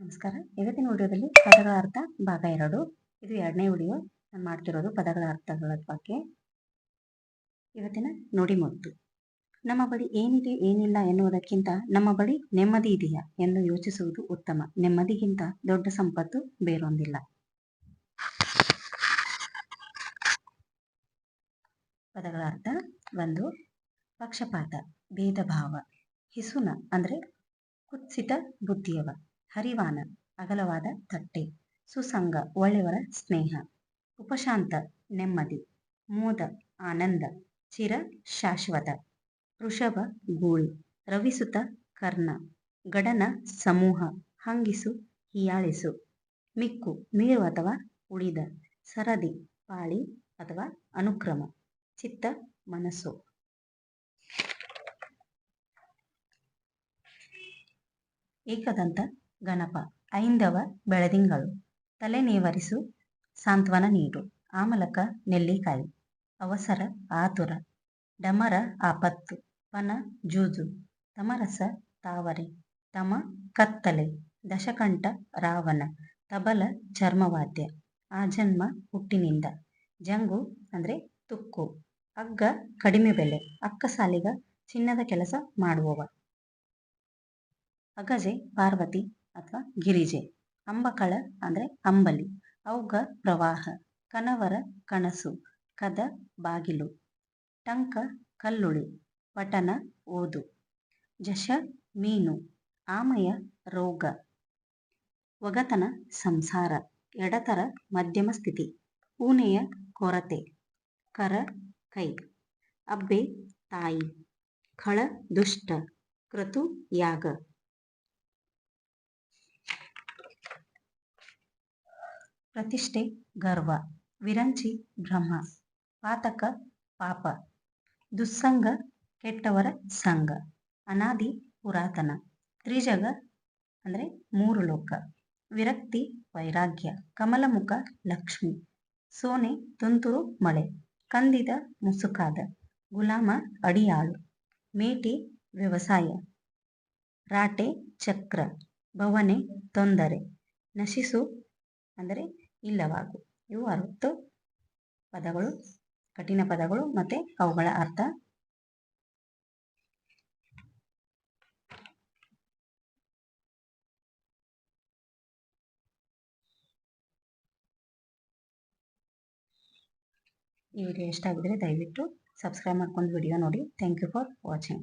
ನಮಸ್ಕಾರ. ಇವತ್ತಿನ ವಿಡಿಯೋದಲ್ಲಿ ಪದಗಳ ಅರ್ಥ ಭಾಗ ಎರಡು. ಇದು ಎರಡನೇ ವಿಡಿಯೋ. ನಾನು ಮಾಡ್ತಿರೋದು ಪದಗಳ ಅರ್ಥಗಳ ಬಗ್ಗೆ. ಇವತ್ತಿನ ನೋಡಿ ಮುತ್ತು ನಮ್ಮ ಬಳಿ ಏನಿದೆ, ಏನಿಲ್ಲ ಎನ್ನುವುದಕ್ಕಿಂತ ನಮ್ಮ ಬಳಿ ನೆಮ್ಮದಿ ಇದೆಯಾ ಎಂದು ಯೋಚಿಸುವುದು ಉತ್ತಮ. ನೆಮ್ಮದಿಗಿಂತ ದೊಡ್ಡ ಸಂಪತ್ತು ಬೇರೊಂದಿಲ್ಲ. ಪದಗಳ ಅರ್ಥ ಒಂದು, ಪಕ್ಷಪಾತ ಭೇದ ಭಾವ ಹಿಸುನ ಅಂದ್ರೆ ಕುತ್ಸಿತ ಬುದ್ಧಿಯವ. ಹರಿವಾನ, ಅಗಲವಾದ ತಟ್ಟೆ, ಸುಸಂಗ, ಒಳ್ಳೆಯವರ ಸ್ನೇಹ, ಉಪಶಾಂತ, ನೆಮ್ಮದಿ, ಮೋದ, ಆನಂದ, ಚಿರ, ಶಾಶ್ವತ, ವೃಷಭ ಗೂಳಿ ರವಿಸುತ, ಕರ್ಣ, ಗಡನ, ಸಮೂಹ, ಹಂಗಿಸು, ಹಿಯಾಳಿಸು, ಮಿಕ್ಕು ಮೀರು ಅಥವಾ ಉಳಿದ, ಸರದಿ, ಪಾಳಿ ಅಥವಾ ಅನುಕ್ರಮ, ಚಿತ್ತ, ಮನಸ್ಸು. ಏಕದಂತ ಗಣಪ. ಐಂದವ ಬೆಳದಿಂಗಳು. ತಲೆ ನೇವರಿಸು, ಸಾಂತ್ವನ ನೀಡು. ಆಮಲಕ ನೆಲ್ಲಿಕಾಯಿ. ಅವಸರ, ಆತುರ. ಡಮರ, ಆಪತ್ತು. ಪನ, ಜೂಜು. ತಮರಸ, ತಾವರೆ. ತಮ, ಕತ್ತಲೆ. ದಶಕಂಠ, ರಾವಣ. ತಬಲ, ಚರ್ಮವಾದ್ಯ. ಆ ಜನ್ಮ ಹುಟ್ಟಿನಿಂದ. ಜಂಗು, ಅಂದರೆ ತುಕ್ಕು. ಅಗ್ಗ ಕಡಿಮೆ ಬೆಲೆ. ಅಕ್ಕ ಸಾಲಿಗ ಚಿನ್ನದ ಕೆಲಸ ಮಾಡುವವ. ಅಗಜೆ, ಪಾರ್ವತಿ. ಅಥವಾ ಗಿರಿಜೆ, ಅಂಬಕಳ ಅಂದರೆ ಅಂಬಲಿ, ಔಗ ಪ್ರವಾಹ, ಕನವರ ಕನಸು ಕದ ಬಾಗಿಲು, ಟಂಕ ಕಲ್ಲುಳಿ, ಪಟನ ಓದು, ಜಶ ಮೀನು, ಆಮಯ ರೋಗ, ಒಗತನ ಸಂಸಾರ, ಎಡತರ ಮಧ್ಯಮ ಸ್ಥಿತಿ, ಪೂನೆಯ ಕೊರತೆ, ಕರ ಕೈ, ಅಬ್ಬೆ ತಾಯಿ, ಖಳ ದುಷ್ಟ, ಕೃತು ಯಾಗ. ಪ್ರತಿಷ್ಠೆ, ಗರ್ವ, ವಿರಂಚಿ ಬ್ರಹ್ಮ ಪಾತಕ, ಪಾಪ, ದುಸ್ಸಂಗ, ಕೆಟ್ಟವರ ಸಂಘ, ಅನಾದಿ, ಪುರಾತನ, ತ್ರಿಜಗ, ಅಂದರೆ ಮೂರು ಲೋಕ, ವಿರಕ್ತಿ, ವೈರಾಗ್ಯ, ಕಮಲಮುಖ, ಲಕ್ಷ್ಮಿ, ಸೋನೆ, ತುಂತುರು, ಮಳೆ, ಕಂದಿದ, ಮುಸುಕಾದ, ಗುಲಾಮ, ಅಡಿಯಾಳು, ಮೇಟಿ, ವ್ಯವಸಾಯ, ರಾಟೆ, ಚಕ್ರ, ಭವನೆ, ತೊಂದರೆ, ನಶಿಸು, ಅಂದರೆ ಇಲ್ಲವಾಗು. ಇವು ಅರವತ್ತು ಪದಗಳು, ಕಠಿಣ ಪದಗಳು ಮತ್ತು ಅವುಗಳ ಅರ್ಥ. ಈ ವಿಡಿಯೋ ಇಷ್ಟ ಆಗಿದ್ರೆ ದಯವಿಟ್ಟು ಸಬ್ಸ್ಕ್ರೈಬ್ ಮಾಡ್ಕೊಂಡು ವಿಡಿಯೋ ನೋಡಿ. Thank you for watching